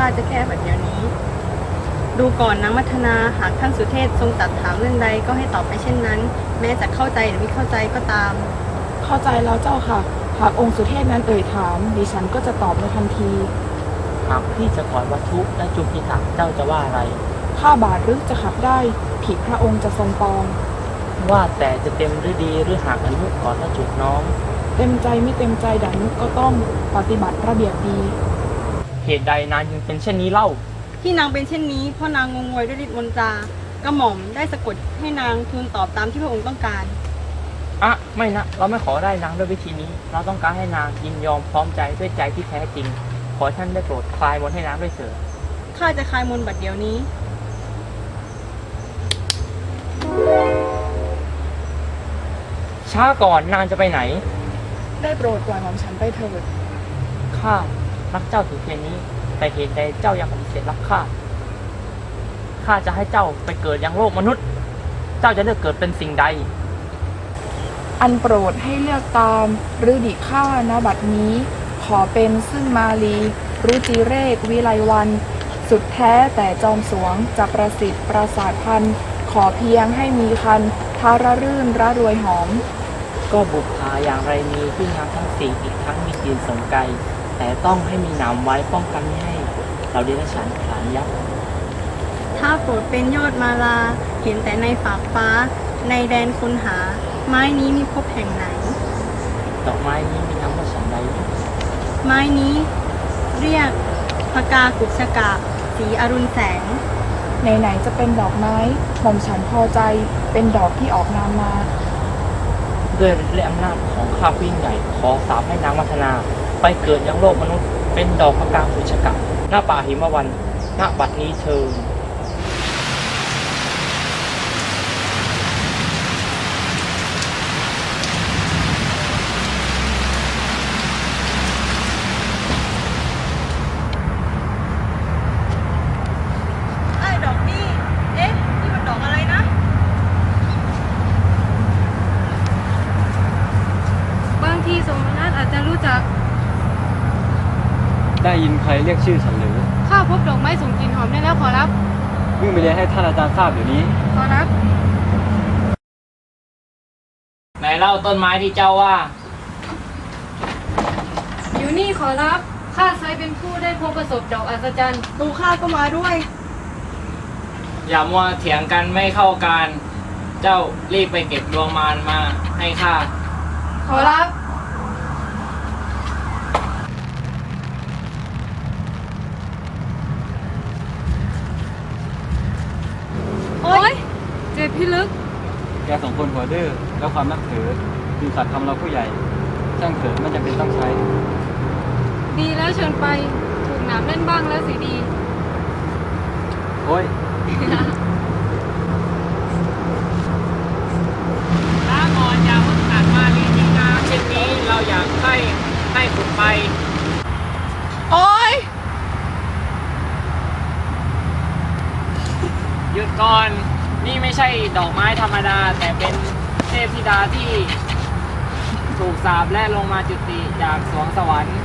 ข้าจะแก้แบบเดี๋ยวนี้ ดูก่อนนางมัทนาหากท่านสุเทพทรงตรัดถามเรื่องใดก็ให้ตอบไปเช่นนั้น แม้จะเข้าใจหรือไม่เข้าใจก็ตาม เข้าใจแล้วเจ้าค่ะ หากองค์สุเทพนั้นเอ่ยถาม ดิฉันก็จะตอบในทันทีหากพี่จะถอนวัตถุและจุพิถักเจ้าจะว่าอะไรข้าบาทหรือจะขับได้ผิดพระองค์จะทรงปอง ว่าแต่จะเต็มหรือดีหรือหากอนุก่อนและจุดน้อง เต็มใจไม่เต็มใจดังนุกก็ต้องปฏิบัติระเบียบดีเห ตุใดนานยังเป็นเช่นนี้เล่า ที่นางเป็นเช่นนี้เพราะนางงงงวยด้วยฤทธิ์มนตรากระหม่อมได้สะกดให้นางทูลตอบตามที่พระองค์ต้องการอะไม่นะ เราไม่ขอได้นางด้วยวิธีนี้ เราต้องการให้นางยินยอมพร้อมใจด้วยใจที่แท้จริง ขอท่านได้โปรดคลายมนต์ให้นางด้วยเถิดข้าจะคลายมนต์บัดเดี๋ยวนี้ ช้าก่อนนางจะไปไหน ได้โปรดปล่อยหม่อมฉันไปเถิด ข้า รักเจ้าถึงเพียงนี้ แต่เหตุใดเจ้ายังปฏิเสธรักข้าข้าจะให้เจ้าไปเกิดยังโลกมนุษย์ เจ้าจะเลือกเกิดเป็นสิ่งใด อันโปรดให้เลือกตามหรือดิข้าณบัดนี้ ขอเป็นซึ่งมาลีรุจิเรกวิไลวัน สุดแท้แต่จอมสวงจะประสิทธิ์ประสาทพันธ์ขอเพียงให้มีคันทาระรื่นระรวยหอม ก็บุกหาอย่างไรมีที่งามทั้งสี่อีกทั้งมีจีนสมไกล แต่ต้องให้มีหนามไว้ป้องกันไม่ให้เราเดรัจฉานขลานยับ ถ้าโปรดเป็นยอดมาลา เห็นแต่ในฝากฟ้า ในแดนคนหา ไม้นี้มีพบแห่งไหน ดอกไม้นี้มีน้ำว่าฉันใดไม้นี้เรียกพกากุชกะ สีอรุณแสง ไหนๆจะเป็นดอกไม้หม่อมฉันพอใจเป็นดอกที่ออกนามมา ด้วยฤทธิ์และอำนาจของข้าผู้ยิ่งใหญ่ขอสาบให้นางวัฒนา ไปเกิดยังโลกมนุษย์ เป็นดอกพระกาสุชกะหน้าป่าหิมวันหน้าบัดนี้เธอ ไอ้ดอกนี่ เอ๊ะ นี่มันดอกอะไรนะ บางทีสมนัตอาจจะรู้จัก ได้ยินใค รเรียกชื่อฉันหรือข้าพบดอกไม้ส่งกลิ่นหอมได้แล้วขอรับ วิ่งไปเรียนให้ท่านอาจารย์ทราบเดี๋ยวนี้ ขอรับ ไหนเล่าต้นไม้ที่เจ้าว่า อยู่นี่ขอรับ ข้าเคยเป็นผู้ได้พบประสบดอกอัศจรรย์ตูข้าก็มาด้วย อย่ามัวเถียงกันไม่เข้ากัน เจ้ารีบไปเก็บดวงมารมาให้ข้า ขอรับ โอ๊ย เจ็บพี่ลึก แกสองคนหัวดื้อแล้วความนับถือคือสัตว์ทำเราผู้ใหญ่ ช่างเถิดไม่จำเป็นต้องใช้ ดีแล้วเชิญไป ถูกหนามเล่นบ้างแล้วสิดี โอ้ย ถ้าก่อนอย่าเพิ่งตัดมาลีที่นาเช่นนี้เราอยากให้ให้ขุดไป โอ๊ย ยุดก่อนนี่ไม่ใช่ดอกไม้ธรรมดา แต่เป็นเทพธิดาที่ถูกสาบและลงมาจุติจากสวงสวรรค์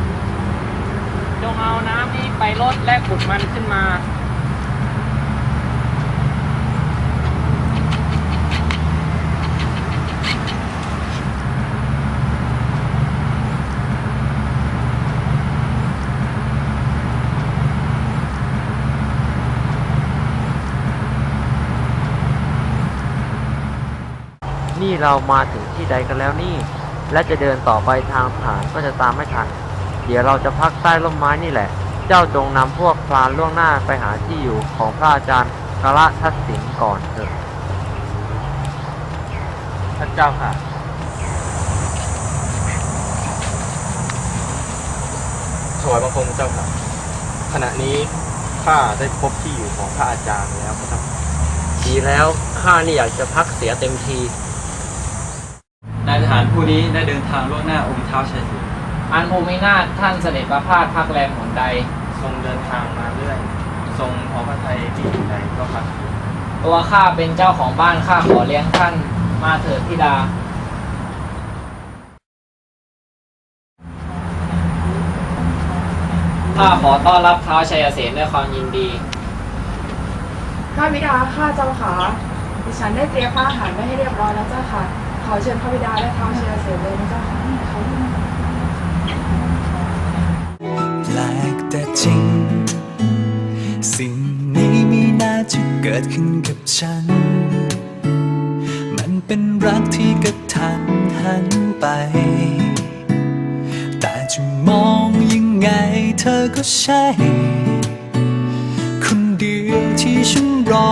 จงเอาน้ำนี้ไปลดและขุดมันขึ้นมา เรามาถึงที่ใดกันแล้วนี่ และจะเดินต่อไปทางผ่านก็จะตามไม่ทัน เดี๋ยวเราจะพักใต้ร่มไม้นี่แหละ เจ้าจงนำพวกพรานล่วงหน้าไปหาที่อยู่ของพระอาจารย์กระทัศสินก่อนเถอะท่านเจ้าค่ะถวายบังคมเจ้าค่ะ ขณะนี้ข้าได้พบที่อยู่ของพระอาจารย์แล้วครับ ดีแล้วข้านี่อยากจะพักเสียเต็มที นายทหารผู้นี้ได้เดินทางล่วงหน้าองค์เท้าชัยศิลป์อันภูมินาถท่านเสด็จประพาสพักแรมหนใด ทรงเดินทางมาเรื่อย ทรงพอพระทัยที่อยู่ใดก็พักอยู่ตัวข้าเป็นเจ้าของบ้านข้าขอเลี้ยงท่านมาเถิดธิดา ข้าขอต้อนรับเท้าวชัยเสนด้วยความยินดีพระบิดาข้าเจ้าขาดิฉันได้เตรียมพระอาหารไว้ให้เรียบร้อยแล้วเจ้าค่ะ ขอเชิญพระบิดาและท้าวเชียร์เสร็จเลยนะเจ้าค่ะแปลกแต่จริง สิ่งนี้ไม่น่าจะเกิดขึ้นกับฉัน มันเป็นรักที่กระทันหันไป แต่จะมองยังไงเธอก็ใช่ คนเดียวที่ฉันรอ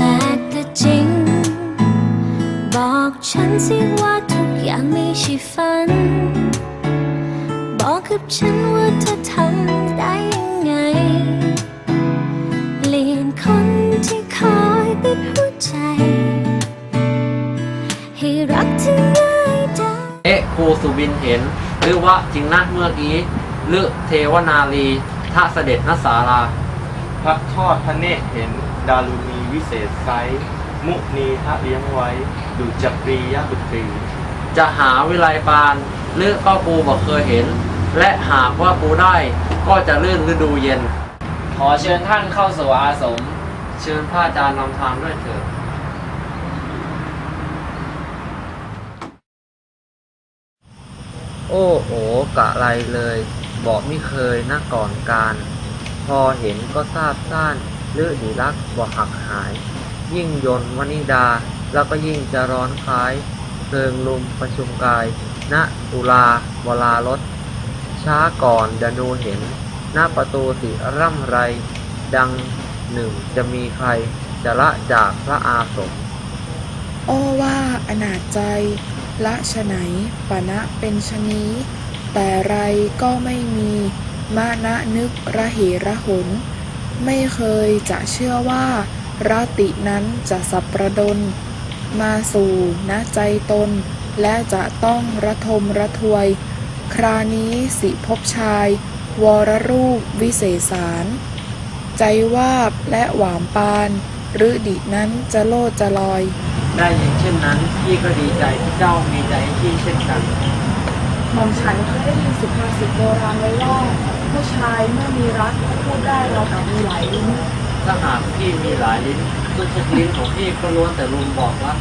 แปลกแต่จริง ฉันสิว่าทุกอย่างไม่ใช่ฝัน บอกกับฉันว่าเธอทำได้ยังไง เปลี่ยนคนที่คอยปิดหัวใจ ให้รักที่ง่ายได้เอ๊ะครูสุบินเห็น หรือว่าจริงนะเมื่อกี้หรือเทวนารีถ้าเสด็จนสารา พระทอดพระเนตรเห็นดารุณีวิเศษไซส์ มุนีทะเลี้ยงไว้ดูจัปรียบุตรี จะหาวิไลปานหรือก็กูบอกเคยเห็น และหากว่ากูได้ก็จะลื่นฤดูเย็น ขอเชิญท่านเข้าสู่อาสม เชิญพระอาจารย์นำทางด้วยเถิดโอ้โหกะไรเลย บอกไม่เคยนะก่อนการ พอเห็นก็ทราบซ่านเลือดีรักบ่หักหาย ยิ่งยนวนิดา แล้วก็ยิ่งจะร้อนคล้ายเพลิงลุมประชุมกาย ณตุลาวลารถ ช้าก่อนดนูเห็น หน้าประตูสิร่ำไร ดังหนึ่งจะมีใครจะละจากพระอาสมอ้อว่าอนาจใจ ละฉไหนปะนะเป็นชะนี้ แต่ไรก็ไม่มีมานะนึกระเหระหน ไม่เคยจะเชื่อว่า รตินั้นจะสับประดนมาสู่ณใจตน และจะต้องระทมระทวย ครานี้สิพบชาย วรรูปวิเศษสาร ใจวาบและหวามปานหรือดินั้นจะโลดจะลอย ได้ยินเช่นนั้น พี่ก็ดีใจที่เจ้ามีใจให้พี่เช่นกันหม่อมฉันเคยได้ยินสุภาษิตโบราณไว้ว่า ผู้ชายเมื่อมีรักพูดได้เรากับมีหลายลิ้น ถ้าหากพี่มีหลายลิ้นทุกๆลิ้นของพี่ก็ล้วนแต่รุมบอกว่า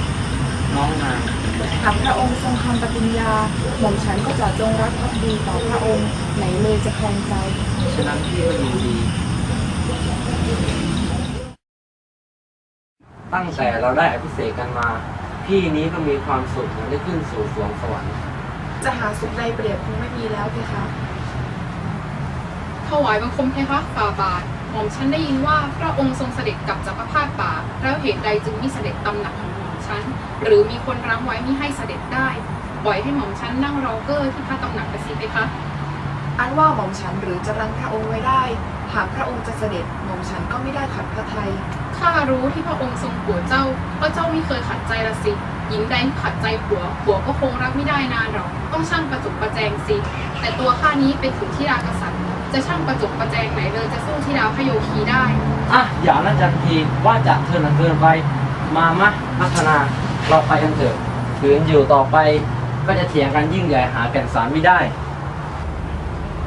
น้องนางหากพระองค์ทรงคำปฏิญญาหม่อมฉันก็จะจงรักภักดีต่อพระองค์ไหนเลยจะแคลงใจ ฉะนั้นพี่ก็ยินดี ตั้งแต่เราได้อภิเษกกันมา พี่นี้ก็มีความสุขเหมือนได้ขึ้นสู่สวงสวรรค์ จะหาสุขใดเปรียบคงไม่มีแล้วเพคะถวายบังคมเพคะฝ่าบาท หม่อมฉันได้ยินว่าพระองค์ทรงเสด็จกลับจากพระพาคป่า แล้วเหตุใดจึงมิเสด็จตำหนักของหม่อมฉัน หรือมีคนรั้งไว้มิให้เสด็จได้ปล่อยให้หม่อมฉันนั่งรอเกอร์ที่พระตำหนักไปสิเพคะ อันว่าหม่อมฉันหรือจะรังพระองค์ไว้ได้ หากพระองค์จะเสด็จหม่อมฉันก็ไม่ได้ขัดพระทัย ข้ารู้ที่พระองค์ทรงผัวเจ้าเพราะเจ้าไม่เคยขัดใจละสิ หญิงใดที่ขัดใจผัวผัวก็คงรักไม่ได้นานหรอก ต้องช่างประจุประแจงสิ แต่ตัวข้านี้เป็นถึงที่รากษัตริย์ จะช่างประจุประแจงไหนเลยจะสู้ที่ดาวพระโยคีได้ อะอย่านะจันทีว่าจะเธอหนักเกินไป มามะพัฒนาเราไปกันเถอะขืนอยู่ต่อไปก็จะเถียงกันยิ่งใหญ่หาแก่นสารไม่ได้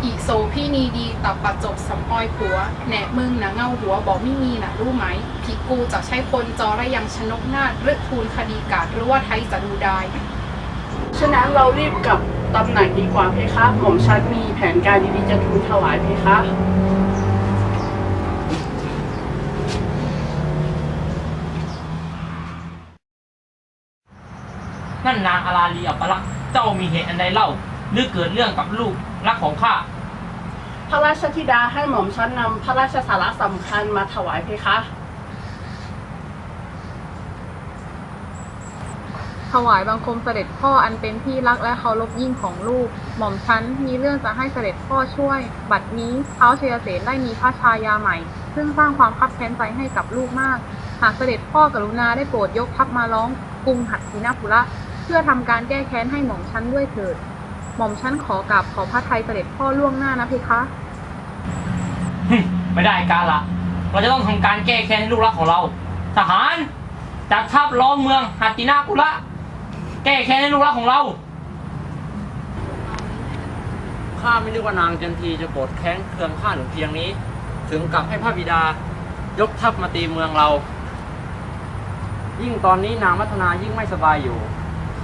อีกโซพี่นีดีตับปัดจบสำออยผัวแหนมึงนะเงาหัวบอกไม่มีนะรู้ไหมพิกูจะใช้คนจอระยังชนกนาฏหรือทูลคดีกาดหรือว่าไทยจะดูได้ ฉะนั้นเรารีบกลับ ตำหนักดีกว่าเพคะผมชันมีแผนการดีๆจะทูลถวายเพคะนั่นนางอาราลีอัปลักษณ์เจ้ามีเหตุอันใดเล่า หรือเกิดเรื่องกับลูกรักของข้า พระราชธิดาให้หม่อมชันนำพระราชสาระสำคัญมาถวายเพคะ วายบังคมเสด็จพ่ออันเป็นที่รักและเคารพยิ่งของลูก หม่อมฉันมีเรื่องจะให้เสด็จพ่อช่วย บัดนี้เท้าวเชยเสนได้มีพระชายาใหม่ ซึ่งสร้างความคับแค้นใจให้กับลูกมาก หากเสด็จพ่อกรุณาได้โปรดยกทัพมาล้องกรุงหัตถินาปุระเพื่อทำการแก้แค้นให้หม่อมฉันด้วยเถิด หม่อมฉันขอกราบขอพระทัยเสด็จพ่อล่วงหน้านะเพคะไม่ได้การละ เราจะต้องทำการแก้แค้นให้ลูกรักของเรา ทหารจัดทัพล้อมเมืองหัตตินากุระ แก้แค้นให้ลูกรักของเรา ข้าไม่นึกว่านางจันทีจะโกรธแค้นเคืองข้าถึงเพียงนี้ ถึงกับให้พระบิดายกทัพมาตีเมืองเรา ยิ่งตอนนี้นางมัทนายิ่งไม่สบายอยู่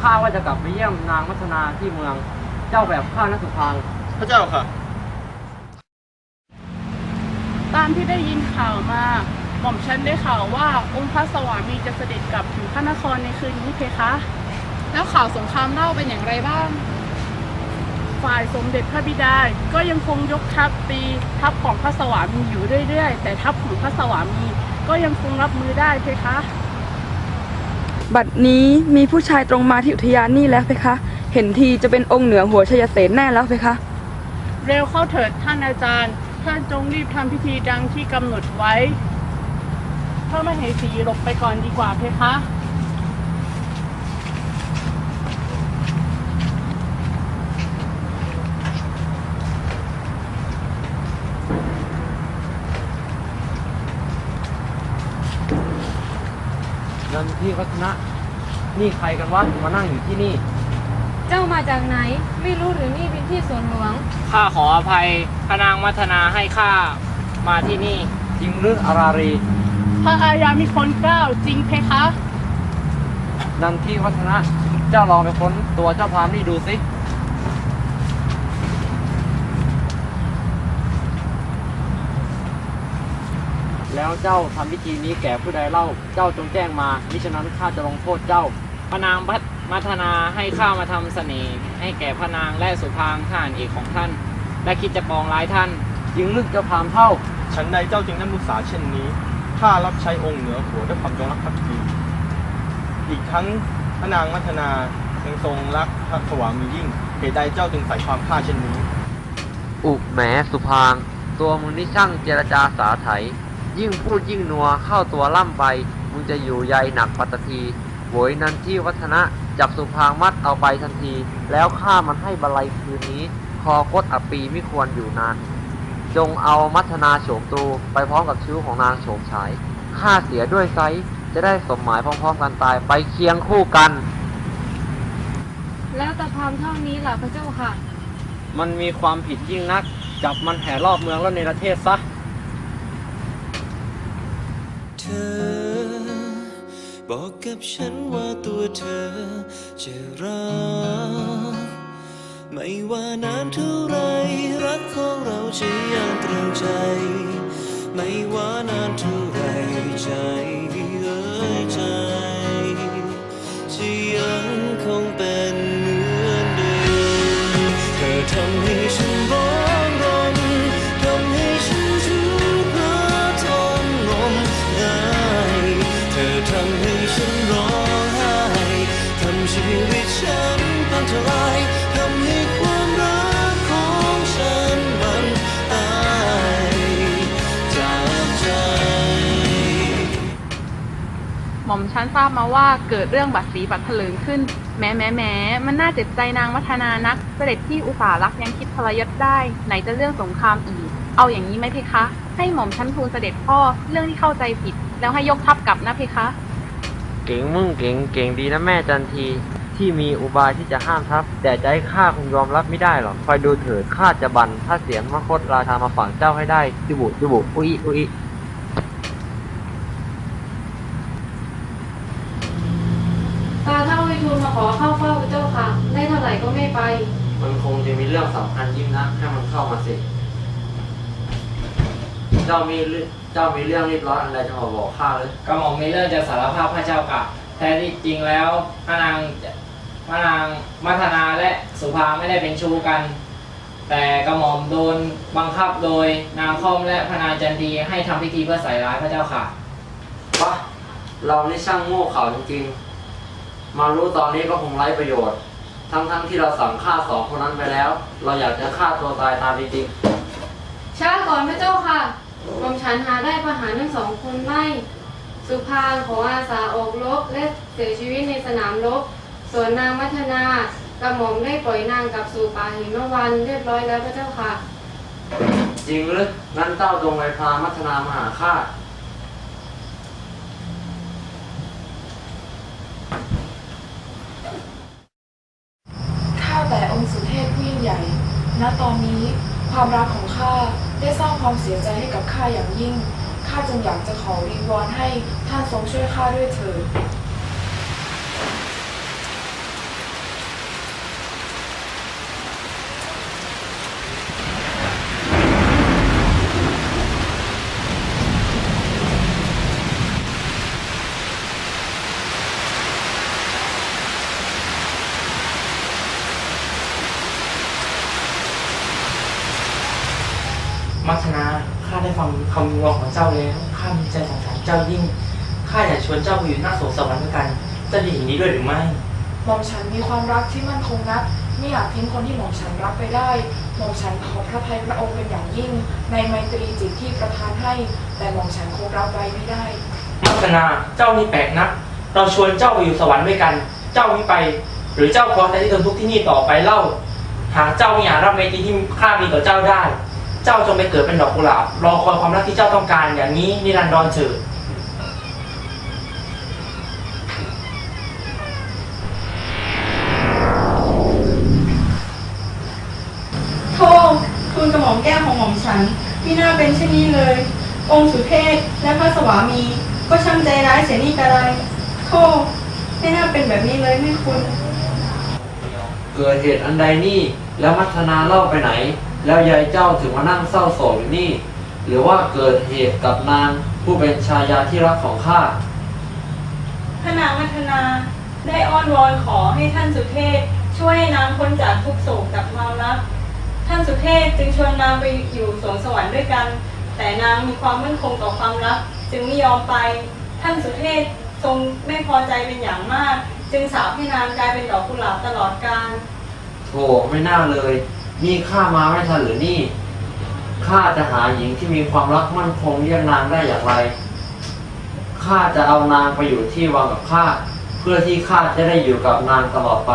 ข้าว่าจะกลับไปเยี่ยมนางมัทนาที่เมือง เจ้าแบบข้านัสุพางพระเจ้าค่ะ ตามที่ได้ยินข่าวมา หม่อมฉันได้ข่าวว่าองค์พระสวามีจะเสด็จกลับถึงพระนครในคืนนี้เพคะ แล้วข่าวสงครามเล่าเป็นอย่างไรบ้าง ฝ่ายสมเด็จพระบิดา ก็ยังคงยกทัพตีทัพของพระสวามีอยู่เรื่อยๆ แต่ทัพของพระสวามีก็ยังคงรับมือได้เพคะ บัดนี้มีผู้ชายตรงมาที่อุทยานนี่แล้วเพคะ เห็นทีจะเป็นองค์เหนือหัวชยเสนแน่แล้วเพคะ เร็วเข้าเถิดท่านอาจารย์ ท่านจงรีบทำพิธีดังที่กำหนดไว้พระมเหสีหลบไปก่อนดีกว่าเพคะ นันที่วัฒนะ นี่ใครกันวะมานั่งอยู่ที่นี่ เจ้ามาจากไหน ไม่รู้หรือนี่เป็นที่สวนหลวง ข้าขออภัยพระนางมัทนาให้ข้ามาที่นี่ จริงหรืออารารีพระอาญามีคนเกล้าจริงเพคะ นันที่วัฒนะ เจ้าลองไปค้นตัวเจ้าพรามนี่ดูสิ แล้วเจ้าทำพิธีนี้แก่ผู้ใดเล่าเจ้าจงแจ้งมามิฉะนั้นข้าจะลงโทษเจ้าพระนางมัทนาให้ข้ามาทำเสน่ห์ให้แก่พระนางและสุพางทหารเอกของท่าน และคิดจะปองร้ายท่านจริงลึกเจ้าพรามเท่าฉันใดเจ้าจึงได้มุสาเช่นนี้ข้ารับใช้องค์เหนือหัวด้วยความจงรักภักดีอีกทั้งพระนางมัทนายังทรงรักพระสวามียิ่งเหตุใดเจ้าจึงใส่ความข้าเช่นนี้ อุแหมสุพางตัวมึงนี่ช่างเจรจาสาไถ ยิ่งพูดยิ่งนัวเข้าตัวล่ำไป มึงจะอยู่ใยหนักปัตตทีโวยนันที่วัฒนะจับสุพางมัดเอาไปทันที แล้วฆ่ามันให้บาลัยคืนนี้ คอคดอับปีไม่ควรอยู่นาน จงเอามัทนาโฉมตูไปพร้อมกับชิ้วของนางโฉมฉายฆ่าเสียด้วยไซส์จะได้สมหมายพร้อมๆกันตายไปเคียงคู่กัน แล้วตะพามเท่านี้ล่ะพระเจ้าค่ะ มันมีความผิดยิ่งนัก จับมันแห่รอบเมืองแล้วในประเทศซะ เธ อ บอกกับฉันว่าตัวเธอจะรัก ไม่ว่านานเท่าไรรักของเราจะยังตรึงใจ ไม่ว่านานเท่า ม่อมฉันทราบมาว่าเกิดเรื่องบัตรสีบัตรเถลิงขึ้นแม้แม้แม้มันน่าเจ็บใจนางวัฒนานัก เสด็จที่อุตสารักยังคิดทรยศได้ ไหนจะเรื่องสงครามอีก เอาอย่างนี้ไหมเพคะ ให้หม่อมฉันทูลเสด็จพ่อเรื่องที่เข้าใจผิด แล้วให้ยกทัพกลับนะเพคะ เก่งมึงเก่งเก่งดีนะแม่จันที ที่มีอุบายที่จะห้ามทัพ แต่จะให้ข้าคงยอมรับไม่ได้หรอกคอยดูเถิดข้าจะบันถ้าเสียงมคตราชามาฝังเจ้าให้ได้จุบุจุบุอุ้ยอุ้ย ตาเท่าวิทูลมาขอเข้าเฝ้าพระเจ้าค่ะ ได้เท่า ไหร่ก็ไม่ไป มันคงจะมีเรื่องสำคัญยิ่งนักให้มันเข้ามาสิ เจ้ามีเรื่องเจ้ามีเรื่องรีบร้อนอะไรจะมาบอกข้าเลยกระหม่อมมีเรื่องจะสารภาพพระเจ้ากะแท้ที่จริงแล้วพระนางพระนางมัทนาและสุภาไม่ได้เป็นชู้กัน แต่กระหม่อมโดนบังคับโดยนางค่อมและพระนางจันทีให้ทำพิธีเพื่อใส่ร้ายพระเจ้าค่ะปะเรานี่ช่างโง่เขลาจริงๆ มารู้ตอนนี้ก็คงไร้ประโยชน์ ทั้งๆที่เราสั่งฆ่าสองคนนั้นไปแล้ว เราอยากจะฆ่าตัวตายตามจริงช้าก่อนพระเจ้าค่ะหม่อมฉันหาได้ประหารทั้งสองคนไม่ สุพางขออาสาออกรบและเสียชีวิตในสนามรบ ส่วนนางมัทนากระหม่อมได้ปล่อยนางกลับสู่ป่าหิมวันเรียบร้อยแล้วพระเจ้าค่ะ ๆ จริงหรือ งั้นเจ้าจงไปพามัทนามาหาข้า ข้าแต่องค์สุเทพผู้ยิ่งใหญ่ ณตอนนี้ความรักของข้าได้สร้างความเสียใจให้กับข้าอย่างยิ่ง ข้าจึงอยากจะขอวิงวอนให้ท่านทรงช่วยข้าด้วยเถิด มัชนา ข้าได้ ฟังคำวิงวอนของเจ้าแล้วข้ามีใจสงสารเจ้ายิ่งข้าอยากชวนเจ้าไปอยู่หน้าสวงสวรรค์ด้วยกันเจ้าจะเห็นนี้ด้วยหรือไม่หม่อมฉันมีความรักที่มั่นคงนักไม่อยากทิ้งคนที่หม่อมฉันรักไปได้หม่อมฉันขอพระทัยพระองค์เป็นอย่างยิ่ง ในไมตรีจิตที่ประทานให้ แต่หม่อมฉันคงรับไว้ไม่ได้มัชนาเจ้านี่แปลกนัก เราชวนเจ้าไปอยู่สวรรค์ด้วยกัน เจ้าไม่ไป หรือเจ้าพอใจที่ทนทุกข์ที่นี่ต่อไปเล่า หากเจ้าไม่อยากรับไมตรีที่ข้ามีต่อเจ้าได้ เจ้าจงไปเกิดเป็นดอกกุหลาบรอคอยความรักที่เจ้าต้องการอย่างนี้นิรันดรเถิดโทษทูลกระหม่อมแก้วของหม่อมฉันที่น่าเป็นเช่นนี้เลย องค์สุเทพและพระสวามี ก็ช่างใจร้ายเสียนี่กระไรโทษไม่น่าเป็นแบบนี้เลยไม่คุณ เกิดเหตุอันใดนี่แล้วมัทนาเล่าไปไหน แล้วยายเจ้าถึงมานั่งเศร้าโศกอยู่นี่ หรือว่าเกิดเหตุกับนางผู้เป็นชายาที่รักของข้า พระนางมัทนาได้อ้อนวอนขอให้ท่านสุเทพช่วยให้นางพ้นจากทุกโศกกับความรัก ท่านสุเทพจึงชวนนางไปอยู่สวงสวรรค์ด้วยกัน แต่นางมีความมั่นคงต่อความรัก จึงไม่ยอมไป ท่านสุเทพทรงไม่พอใจเป็นอย่างมาก จึงสาปให้นางกลายเป็นดอกกุหลาบตลอดกาลโธ่ไม่น่าเลย นี่ข้ามาไม่ทันหรือนี่ข้าจะหาหญิงที่มีความรักมั่นคงเรียกนางได้อย่างไรข้าจะเอานางไปอยู่ที่วังกับข้าเพื่อที่ข้าจะได้อยู่กับนางตลอดไป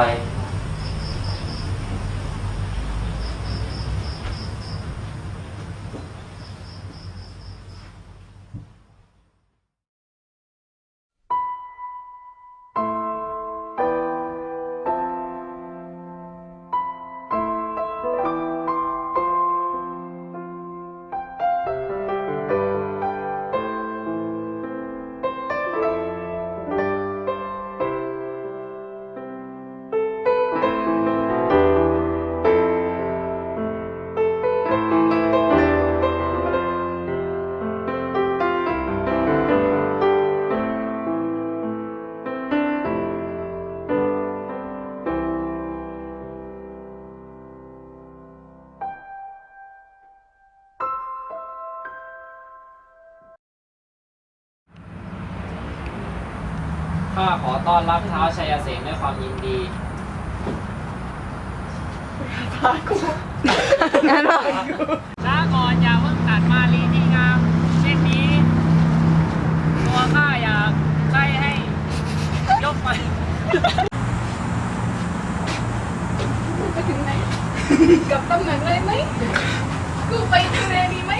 ต้อนรับเท้าชัยเสนด้วยความยินดีช้าก่อนอย่าเพิ่งตัดมาลีที่งามเช่นนี้ ตัวข้าอยากใช้ให้ยกไปไปถึงไหนกลับตำแหน่งเลยไหมกูไปทะเลดี